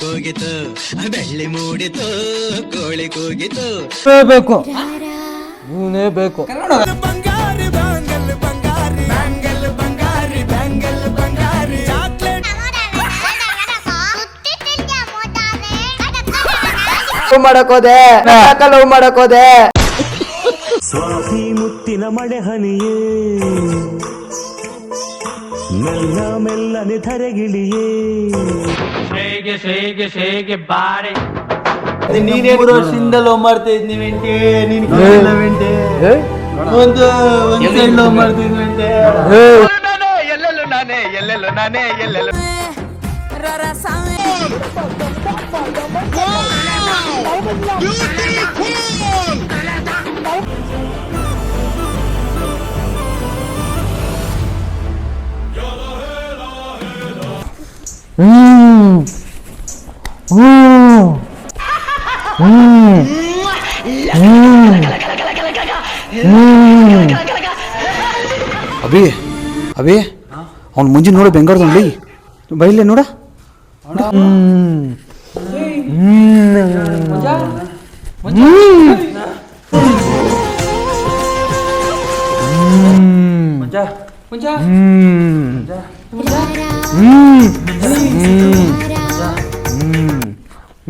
ಕೂಗಿತು ಬೆಳ್ಳಿ ಮೂಡಿತು ಕೋಳಿ ಕೂಗಿತು ಬೇಕು ಬೇಕು ಲವ್ ಮಾಡಕ್ ಹೋದೆ ಲವ್ ಮಾಡಕ್ ಹೋದೆ. ಸ್ವಾತಿ ಮುತ್ತಿನ ಮಳೆ ಹನಿಯೇ ಮೆಲ್ಲ ಮೆಲ್ಲನೆ ಧರೆಗಿಳಿಯೇ. ನೀನೇ ಮೂರು ವರ್ಷದಿಂದ ಲವ್ ಮಾಡ್ತಾ ಇದ್ನಿ ವೆಂಟೆ ನೀನ್ ವೆಂಟೆ. ಏ? ಒಂದು ಒಂದ್ ಸೈಡ್ ಲವ್ ಮಾಡ್ತಿದ್ ವೆಂಟೆ. ಏ, ಹ್ಮ್ ಹ್ಮ್ ಹ್ಮ್ ಹ್ಮ್ ಅಭಿ ಅಭಿ ಅವ್ನು ಮುಂಜಿ ನೋಡು ಬೆಂಗಾರ್ದಲ್ಲಿ ಬೈಲೆ ನೋಡ ಹ್ಮ್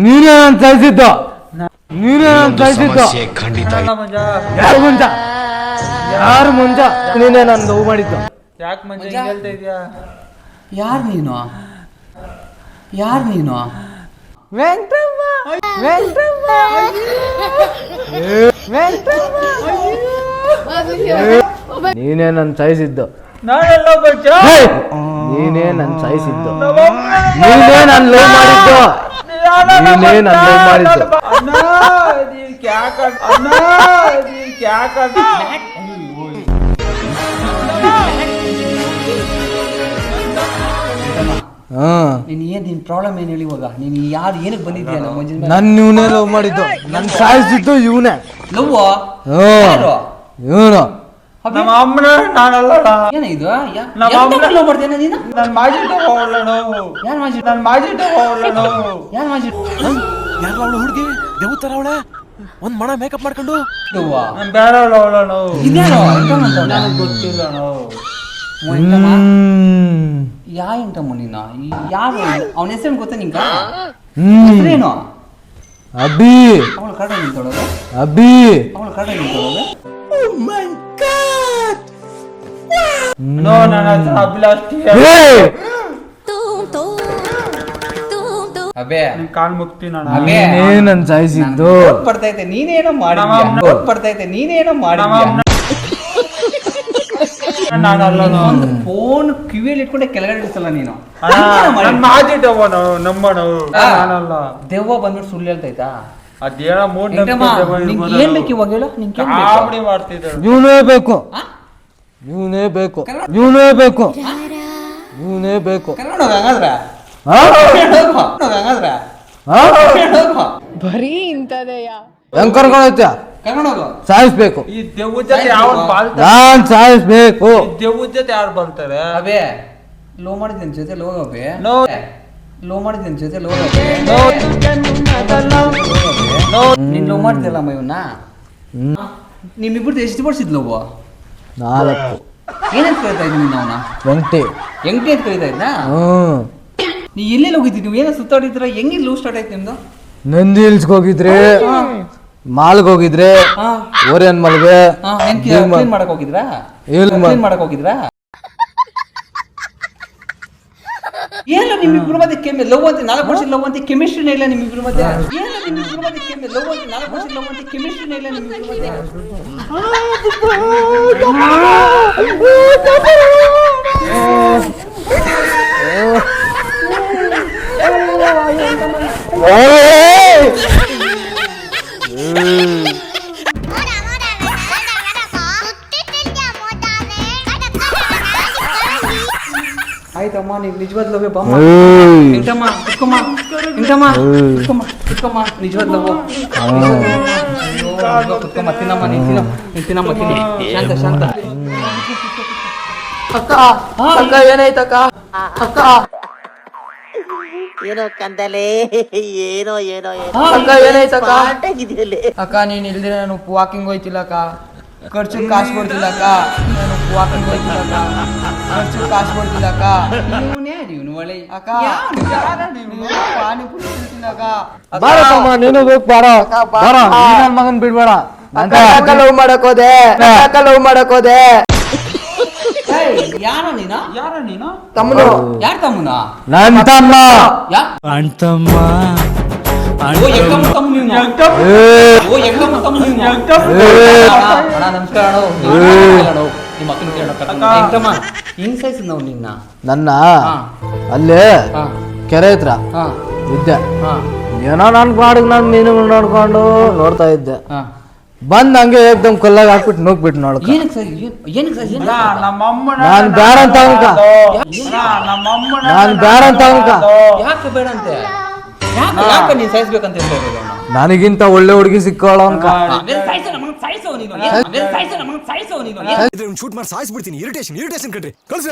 ನೀನೇ ನಾನು ಸಹಿಸಿದ್ದು ನೀನೇ ನಾನು ಸಹಿಸಿದ್ದು ಯಾರು ಮುಂಜ? ಯಾರು ಮುಂಜ? ನೀನೇ ನಾನು ಲವ್ ಮಾಡಿದ್ದು. ಯಾಕೆ ಮುಂಜ ಹಿಂಗ್ ಹೇಳ್ತಾ ಇದ್ಯಾ? ಯಾರು ನೀನು? ಯಾರು ನೀನು? ವೆಂಕಟಮ್ಮ ವೆಂಕಟಮ್ಮ ನೀನೇ ನನ್ನ ಸಾಯಿಸಿದ್ದು ನಾನೆಲ್ಲ ಬಚ್ಚ ನೀನೇ ನನ್ನ ಸಾಯಿಸಿದ್ದು ನೀನೇ ನನ್ನ ಲವ್ ಮಾಡಿದ್ದು. ನೀನೇ ನನ್ನ ಲವ್ ಮಾಡಿದ್ದು. ಅಣ್ಣ ನೀನ್ ಕ್ಯಾ ಕರ್ ಅಣ್ಣ ನೀನ್ ನೀನು ಏನು ನಿನ್ನ ಪ್ರಾಬ್ಲಮ್ ಏನು ಹೇಳಿ ಇವಾಗ? ನೀನು ಯಾರು ಏನಕ್ಕೆ ಬಂದಿದ್ಯಾ? ನಮ್ಮ ಮಂಜಿನ ಮೇಲೆ ನನ್ನ ಇವನೇ ಲವ್ ಮಾಡಿದ್ದು. ನನ್ನ ಸಾಯಿಸಿದ್ದು ಇವನೇ. ಲವ್ ಇವನು. ನಮ್ಮ ಅಮ್ಮನ ನಾನಲ್ಲ. ಏನ ಇದು ನಮ್ಮ ಅಮ್ಮ- ಲವ್ ಮಾಡ್ತೇನೆ ನೀನು? ನನ್ ಯಾರು ಮಾಜಿ? ನನ್ ಯಾರು ಮಾಜಿ? ಯಾರು ಅವಳು ಹುಡುಗಿ? ದೇವತರ ಅವಳ? ಒಂದ್ ಮಣ ಮೇಕಪ್ ಮಾಡ್ಕೊಂಡು? ನನ್ ಬೇಡ ಅವಳ ಎಂಟಮ್ಮ ನನಗ್ ಗೊತ್ತಿಲ್ಲ ನಾವು ಯಾ ನೀನು ಈ ಯಾರು ಅವನ ಹೆಸರು ಗೊತ್ತಾ ನಿಂಗ? ಹ್ಮ್. ಹೆಸರೇನು? ಅಭಿ. ಅವಳು ಕಡೆ ನಿಂತೊಳಗ ಅಬ್ಬಿ ಅವಳು ಕಡೆ ನಿಂತೊಳಗ ನೋ ನನ್ನ! ಅಬೇ ಕಾಲ್ ಮುಕ್ತಿ ನಾನು. ಅಬೇ ನೀನೇ ನನ್ನ ಸಾಯಿಸಿದ್ದು ಮಾಡಿ ಪಡ್ತೈತೆ ನೀನೇನೋ ನಮ್ಮ ಒಂದು ಫೋನ್ ಕಿವಿಯಲ್ಲಿ ಇಟ್ಕೊಂಡೆ ಕೆಳಗಡೆ ಇಡಿಸಲ್ಲ ನೀನು. ತಗೋ ನಾವು ನಮ್ಮ ನಾನಲ್ಲ. ದೆವ್ವ ಬಂದ್ಬಿಟ್ಟು ಸುಳ್ಳು ಹೇಳ್ತೈತಾ ಅದೇನೋ ಮೂಡ್ ಏನ್ ಬೇಕು ಇವಾಗ ಹೇಳು? ನಿಂಗೆ ಏನ್ ಬೇಕು? ಕಾಮಿಡಿ ಇವನೇ ಬೇಕು? ಇವನೇ ಬೇಕು. ಇವನೇ ಬೇಕು. ಇವನೇ ಬೇಕು. ಹಂಗಾದ್ರೆ. ಹಾ? ಕರ್ಕೊಂಡು ಹೋಗು. ಕರ್ಕೊಂಡು ಹೋಗು ಹಂಗಾದ್ರೆ. ಹಾ? ಕರ್ಕೊಂಡು ಹೋಗು. ಹೆಂಗ್ ಕರ್ಕೊಂಡೋಗ್ತೀಯ ಕರ್ಕೊಂಡು ಹೋಗು ಸಾಯಿಸ್ಬೇಕು. ಈ ದೆವ್ವದ ಜೊತೆ ಯಾವ ಬಾಳ್ತಾರೆ? ನಾನ್ ಸಾಯಿಸ್ಬೇಕು. ಈ ದೆವ್ವದ ಜೊತೆ ಯಾರು ಬರ್ತಾರೆ ಅವೇ ಲೋ ಮಾಡಿದ್ದೀನಿ ಜೊತೆ ಲೋ ಅಬೇ. ನೋ. ಲೋ ಮಾಡಿದ್ದೀನಿ ಜೊತೆ ಲೋ ಅಬೇ. ನೋ. ನೀನ್ ಲೋ ಮಾಡ್ತಿಲ್ಲಮ್ಮ ಇವನ್ನ ನಿಮ್ಮಿಬ್ರದ್ದು ಎಷ್ಟು ವರ್ಷದ ಲೋವು ನಾಲ್ಕು. ಏನಂತ ಕರಿತಾ ಇದ್ದೀನಿ ನೀನು ಅವನ? ವೆಂಕಟಿ ಎಂಟಿ ಅಂತ ಕರಿತಾ ಇದ್ನಾ? ಹ್ಮ್. ನೀ ಎಲ್ಲೆಲ್ಲಿ ಹೋಗಿದ್ದಿ? ನೀವು ಏನೋ ಸುತ್ತಾಡಿದ್ರ ಹೆಂಗೆ ಲವ್ ಸ್ಟಾರ್ಟ್ ಆಯ್ತು ನಿಮ್ದು? ನಂದಿ ಹಿಲ್ಸ್ಗೆ ಹೋಗಿದ್ರೆ. ಮಾಲ್ಗೆ ಹೋಗಿದ್ರೆ ಓರಿಯನ್ ಮಲ್ಗೆ ಕ್ಲೀನ್ ಮಾಡಕ್ ಹೋಗಿದ್ರಾ? ಕ್ಲೀನ್ ಮಾಡಕ್ ಹೋಗಿದ್ರಾ? ಏನು ನಿಮ್ಮಿಬ್ರು ಮಧ್ಯೆ ಕೆಮ್ಮೆ ಲವ್ ಅಂತ ನಾಲ್ಕು ವರ್ಷ ಲವ್ ಅಂತ ಕೆಮಿಸ್ಟ್ರಿನೇ ಇಲ್ಲ ನಿಮ್ಮಿಬ್ರು ಮಧ್ಯೆ? ಏನು ನಿಮ್ಮಿಬ್ರು ಮಧ್ಯೆ ಕೆಮ್ಮೆ ಲವ್ ಅಂತ ನಾಲ್ಕು ವರ್ಷ ಲವ್ ಅಂತ ಕೆಮಿಸ್ಟ್ರಿನೇ ಇಲ್ಲ ನಿಮ್ಮಿಬ್ರು ಮಧ್ಯೆ? ಕುತ್ಕೊಮ್ಮ ತಿನ್ನಮ್ಮ ನೀನ್ ತಿನ್ನಮ್ಮ ತಿನ್ನು. ಶಾಂತ ಶಾಂತ. ಅಕ್ಕ ಅಕ್ಕ ಏನಾಯ್ತಕ್ಕ ಅಕ್ಕ? ಏನೋ ಕಂದಲೆ ಏನೋ ಏನೋ ಅಕ್ಕ ಏನಾಯ್ತಕ್ಕ ಆಗಿದೆಯಲ್ಲೇ ಅಕ್ಕ ನೀನ್ ಇಲ್ದಿರ ನಾನು ವಾಕಿಂಗ್ ಹೋಯ್ತಿಲ್ಲ ಅಕ್ಕ. ಖರ್ಚು ಕಾಸು ಕೊಡ್ತಿಲ್ಲ ಅಕ್ಕ. ವಾಕಿಂಗ್ ಹೋಯ್ತಿಲ್ಲ ಅಕ್ಕ ಖರ್ಚು ಕಾಸು ಕೊಡ್ತಿಲ್ಲ ಅಕ್ಕ ಇವನೇ ಇವನು ಒಳ್ಳೆ ಅಕ್ಕ ಪಾನಿಪುರಿ ತಿಂತಿಲ್ಲ ಅಕ್ಕ ಬಾರ ತಮ್ಮ ನೀನು ಬೇಕು ಬಾರ ಬಾರ ನನ್ನ ಮಗನ್ ಬಿಡ್ಬೇಡ ಅಕ್ಕ ಲವ್ ಮಾಡಕ್ ಹೋದೆ ಅಕ್ಕ ಲವ್ ಮಾಡಕ್ ಹೋದೆ ಯಾರ ನೀನ ಯಾರ ನೀನು ತಮ್ಮನು ಯಾರ ತಮ್ಮನ ನನ್ ತಮ್ಮ ತಮ್ಮ ನಮಸ್ಕಾರ ನಿಮ್ಮ ಅಕ್ಕನ ಕೇಳೋಣ ಹಿಂಗ್. ಸೈಸ್ ನಾವು ನಿನ್ನ? ನನ್ನ? ಅಲ್ಲೇ ಅಲ್ಲಿ? ಹಾ. ಕೆರೆ ಹತ್ರ? ಹಾ. ಇದ್ದೆ. ಹಾ. ಏನೋ ನನ್ ಬಾಡಿಗೆ ನಾನು ಮೀನು ನೋಡ್ಕೊಂಡು ನೋಡ್ತಾ ಇದ್ದೆ. ಹಾ. ಬಂದ್ ಹಂಗೆ ಏಕ್ದಮ್ ಕಲ್ಲಾಗ ಹಾಕ್ಬಿಟ್ಟು ನುಗ್ಬಿಟ್ಟು ನೋಡ್ ನಾನ್ ಬ್ಯಾಡ ಅಂತ ಅವನ್ಕ ನಾನ್ ಬ್ಯಾಡ ಅಂತ ಅನ್ಕ. ಯಾಕೆ ಬೇಡ ಅಂತೆ? ಯಾಕೆ ಯಾಕೆ ನೀನು ಸಾಯಿಸ್ಬೇಕಂತ ಹೇಳ್ತಾ? ನನಗಿಂತ ಒಳ್ಳೆ ಹುಡುಗಿ ಸಿಕ್ಕೋಳ ಅಂತ ಸಾಯ್ಸು ಸಾಯ್ಸು ಸಾಯ್ಸು ಸಾಯ್ಸು ಶೂಟ್ ಮಾಡಿ ಸಾಯಿಸ್ಬಿಡ್ತೀನಿ. ಇರಿಟೇಷನ್ ಇರಿಟೇಷನ್ ಕಣ್ರಿ. ಕಳ್ಸಿ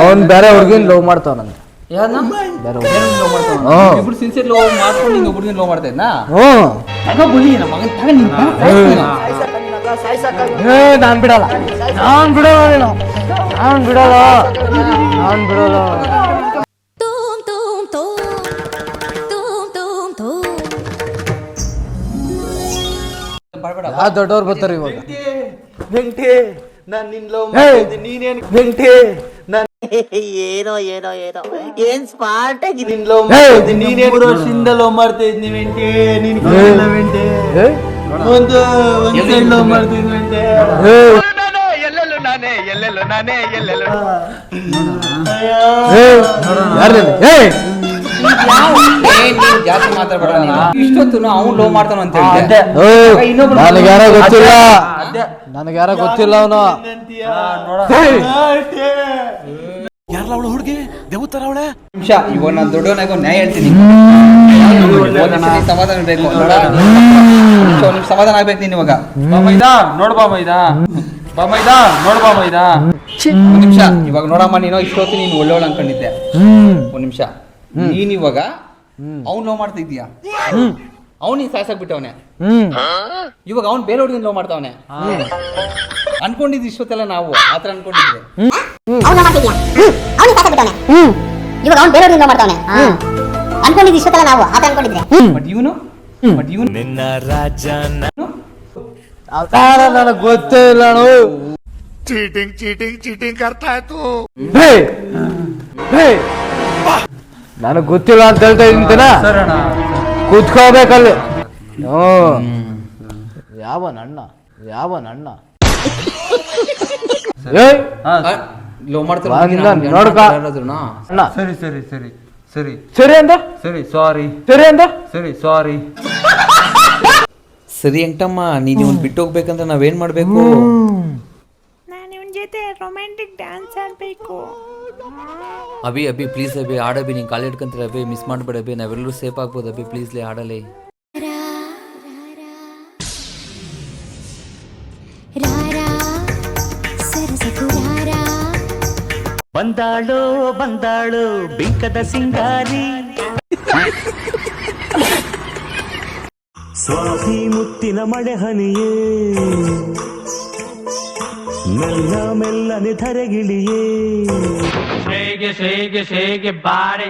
ಅವನ್ ಬೇರೆ ಹುಡುಗಿನ ಲವ್ ಮಾಡ್ತಾವ ನನ್ ಸಾಯ್ಸು ಬಿಡಲ್ಲ. ನಾನ್ ಬಿಡಲ್ಲ ನಾನ್ ಬಿಡಲ್ಲ. ನಾನ್ ಬಿಡಲ್ಲ. ಬರ್ಬೇಡ ಯಾ ದೊಡ್ಡವ್ರು ಬರ್ತಾರೆ ಇವಾಗ. ವೆಂಕಟೇ ನಾನು ನಿನ್ ಲವ್ ನೀನೇನು ಮಾಡ್ತಿದ್ದೆ ನೀನೇನ್ ವೆಂಕಟೇ ನಾನ್ ಏನೋ ಏನೋ ಏನೋ. ಏನ್ ಸ್ಮಾರ್ಟ್ ಆಗಿ ನಿನ್ ಲವ್! ಮಾಡ್ತಿದ್ದೆ ನೀನೇನ್ ಮೂರು ವರ್ಷದಿಂದ ಲವ್ ಮಾಡ್ತಾ ಇದ್ನಿ ವೆಂಕಟೇ. ನೀನ್ ಕೇಳಿಲ್ಲ ವೆಂಕಟೇ? ಒಂದು ಒಂದ್ ಸೈಡ್ ಲವ್ ಮಾಡ್ತಿದ್ನಿ ವೆಂಕಟೇ? ಎಲ್ಲೆಲ್ಲೂ ನಾನೇ ಎಲ್ಲೆಲ್ಲೂ ನಾನೇ ಎಲ್ಲೆಲ್ಲೂ ಯಾರ್ ನೀನು? ಏ, ನೀನ್ ಜಾಸ್ತಿ ಮಾತಾಡ್ಬೇಡ ಇಷ್ಟೊತ್ತು ಅವ್ನು ಲವ್ ಮಾಡ್ತಾನ ಅಂತ ಹೇಳಿದೆ ಇನ್ನೊಬ್ರು ಗೊತ್ತಿಲ್ಲ. ನನಗ್ಯಾರ ನನಗ್ ಯಾರೋ ಗೊತ್ತಿಲ್ಲ ಅವನು. ನೋಡ ಯಾರಲ್ಲ ಅವಳು ಹುಡುಗಿ? ದೇವತರ ಅವಳೆ ನಿಮಿಷ ಇವಾಗ ನಾನು ದೊಡ್ಡವನಾಗ ನ್ಯಾಯ ಹೇಳ್ತೀನಿ. ಸಮಾಧಾನ ಬೇಕು? ನಿಮಿಷ ಸಮಾಧಾನ ಆಗ್ಬೇಕು ನೀನು ಇವಾಗ. ಬಾ ಮೈದಾ ನೋಡ್ ಬಾಮೈದ ಬಾಮೈದ ಬಾ ಮೈದಾ ನೋಡ್ ಬಾಮೈದ ಒಂದ್ ನಿಮಿಷ ಇವಾಗ ನೋಡಮ್ಮ ನೀನು ಇಷ್ಟೊತ್ತು ನೀನು ಒಳ್ಳೆ ಅನ್ಕೊಂಡಿದ್ದೆ. ಒಂದ್ ನಿಮಿಷ. ನೀನ್ ಇವಾಗ ಅವ್ನ್ ಲವ್ ಮಾಡ್ತಾ ಇದೀಯಾ ಅವನಿಗೆ ನೀನ್ ಸಾಯ್ಸಕ್ ಬಿಟ್ಟವನೆ. ಇವಾಗ ಅವ್ನ್ ಬೇರೆ ಹುಡುಗಿನ ಲವ್ ಮಾಡ್ತಾವನೆ. ಅನ್ಕೊಂಡಿದ್ ಇಷ್ಟೊತ್ತೆಲ್ಲ ನಾವು ಆತರ ಅವನು ಬಿಟ್ಟವನೆ. ಇವಾಗ ಅವ್ನು ಬೇರೆಯವ್ರಿಂದ ಮಾಡ್ತಾವನೆ. ಅನ್ಕೊಂಡಿದ್ದು ಇಷ್ಟೊತ್ತೆಲ್ಲ ನಾವು ಆತ ಅನ್ಕೊಂಡಿದ್ರೆ ಬಟ್ ಇವನು? ಬಟ್ ಇವನು? ನಿನ್ನ ರಾಜನ ಅವತಾರ ನನಗೆ ಗೊತ್ತೇ ಇಲ್ಲ ಅಣ್ಣ. ಹೇ, ಹೇ, ನನಗ್ ಗೊತ್ತಿಲ್ಲ ಅಂತ ಹೇಳ್ತಾ ಇದ್ದೀನ ಕೂತ್ಕೋಬೇಕಲ್ಲಿ. ಹ್ಮ್. ಯಾವ ಅಣ್ಣ ಯಾವ ಅಣ್ಣ ಏಯ್. ಲೋ ಬಾ ನಿನ್ನ ನೋಡ್ಕ. ಅಣ್ಣ ಅಣ್ಣ. ಸರಿ ಸರಿ ಸರಿ ಸರಿ. ಸರಿ ಅಂದ? ಸರಿ ಸಾರಿ ಸರಿ ಅಂದ? ಸರಿ ಸಾರಿ ಸರಿ ಎಂಟಮ್ಮ ನೀನ್ ಇವನ್ ಬಿಟ್ಟು ಹೋಗ್ಬೇಕಂದ್ರೆ ನಾವೇನ್ ಮಾಡ್ಬೇಕು? ನಾನು ಇವನ್ ಜೊತೆ ರೊಮ್ಯಾಂಟಿಕ್ ಡ್ಯಾನ್ಸ್ ಆಡಬೇಕು. ಅಭಿ ಅಭಿ ಪ್ಲೀಸ್ ಅಭಿ ಆಡಬಿ ನೀನು ಕಾಲ್ ಇಟ್ಕೊಂತೀರ ಅಭಿ ಮಿಸ್ ಮಾಡ್ಬೇಡ ಅಭಿ ನಾವೆಲ್ಲರೂ ಸೇಫ್ ಆಗ್ಬೋದು ಅಭಿ ಪ್ಲೀಸ್ ಲೇ ಆಡಲಿ ಬಂದಾಳು ಬಂದಾಳು ರಾರಾ ಬಂದಾಳೋ ಬಂದಾಳೋ ಬಿಂಕದ ಸಿಂಗಾರಿ. ಸ್ವಾತಿ ಮುತ್ತಿನ ಮಳೆ ಹನಿಯೇ. ಮೆಲ್ಲ ಮೆಲ್ಲನೆ ಧರೆಗಿಳಿಯೇ. Shake it, shake it, shake it, body.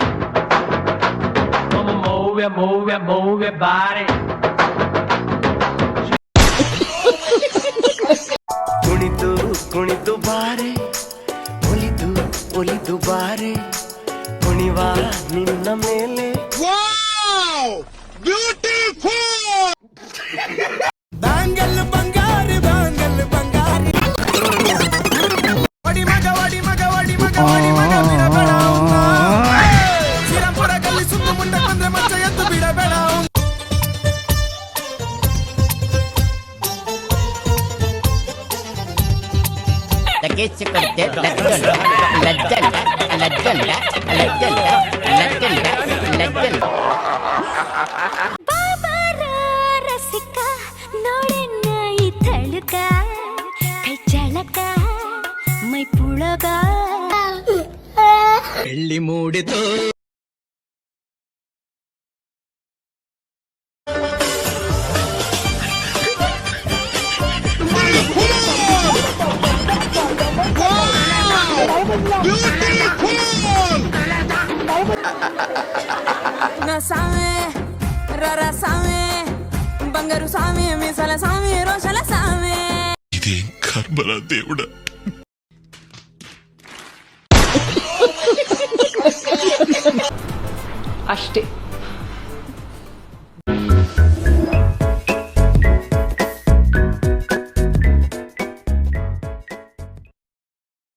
Come on, move it, move it, move it, body. ಕುಣಿತು ಕುಣಿತು ಬಾರೆ ಒಲಿದು ಒಲಿದು ಬಾರೆ ಕುಣಿವ ನಿನ್ನ ಮೇಲೆ లగేజ్ కొడితే లగ్గండ లగ్గండ లగ్గండ లగ్గండ లగ్గండ లగ్గండ పెళ్ళి మూడితో స్వామి సలసామి రోషల సామి ఇది కర్మరా దేవుడా. అష్టే.